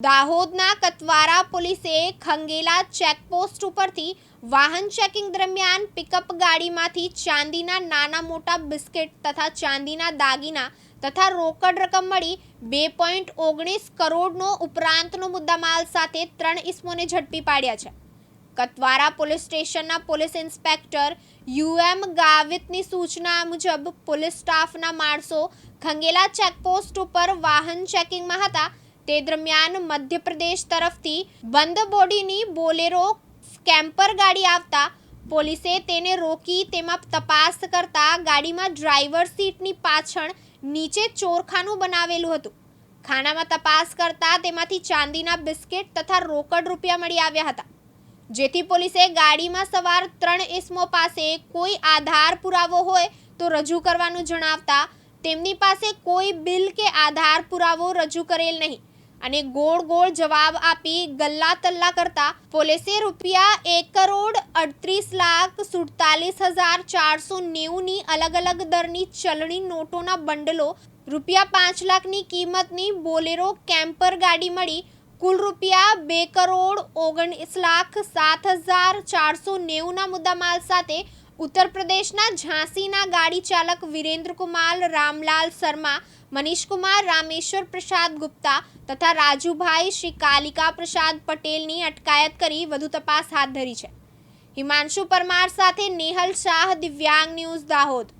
દાહોદના કતવારા પોલીસે ખંગેલા ચેકપોસ્ટ ઉપરથી વાહન ચેકિંગ દરમિયાન પિકઅપ ગાડીમાંથી ચાંદીના નાના મોટા બિસ્કિટ તથા ચાંદીના દાગીના તથા રોકડ રકમ મળી બે પોઈન્ટ ઓગણીસ કરોડનો ઉપરાંતનો મુદ્દામાલ સાથે ત્રણ ઇસમોને ઝડપી પાડ્યા છે. કતવારા પોલીસ સ્ટેશનના પોલીસ ઇન્સ્પેક્ટર યુએમ ગાવિતની સૂચના મુજબ પોલીસ સ્ટાફના માણસો ખંગેલા ચેકપોસ્ટ ઉપર વાહન ચેકિંગમાં હતા તે દરમિયાન મધ્યપ્રદેશ તરફથી બંધ બોડીની બોલેરો સ્કેમ્પર ગાડી આવતા પોલીસે તેને રોકી તેમાં તપાસ કરતા ગાડીમાં ડ્રાઈવર સીટની પાછળ નીચે ચોરખાનું બનાવેલું હતું. ખાનામાં તપાસ કરતા તેમાંથી ચાંદીના બિસ્કિટ તથા રોકડ રૂપિયા મળી આવ્યા હતા. જેથી પોલીસે ગાડીમાં સવાર ત્રણ ઇસમો પાસે કોઈ આધાર પુરાવો હોય તો રજૂ કરવાનું જણાવતા તેમની પાસે કોઈ બિલ કે આધાર પુરાવો રજૂ કરેલ નહીં. અને ગોળ ગોળ જવાબ આપી ગલ્લા તલ્લા કરતા પોલીસે રૂપિયા એક કરોડ અડત્રીસ લાખ સુડતાલીસ હજાર ચારસો નેવુંની અલગ અલગ દરની ચલણી નોટોના બંડલો રૂપિયા પાંચ લાખની કિંમતની બોલેરો કેમ્પર ગાડી મળી કુલ રૂપિયા બે કરોડ ઓગણીસ લાખ સાત હજાર ચારસો નેવુંના મુદ્દામાલ સાથે ઉત્તર પ્રદેશના ઝાંસીના ગાડી ચાલક વિરેન્દ્રકુમાર, રામલાલ શર્મા, મનીષકુમાર, રામેશ્વર પ્રસાદ ગુપ્તા તથા રાજુભાઈ શ્રી કાલિકા પ્રસાદ પટેલની અટકાયત કરી વધુ તપાસ હાથ ધરી છે. હિમાંશુ પરમાર સાથે નેહલ શાહ, દિવ્યાંગ ન્યૂઝ દાહોદ.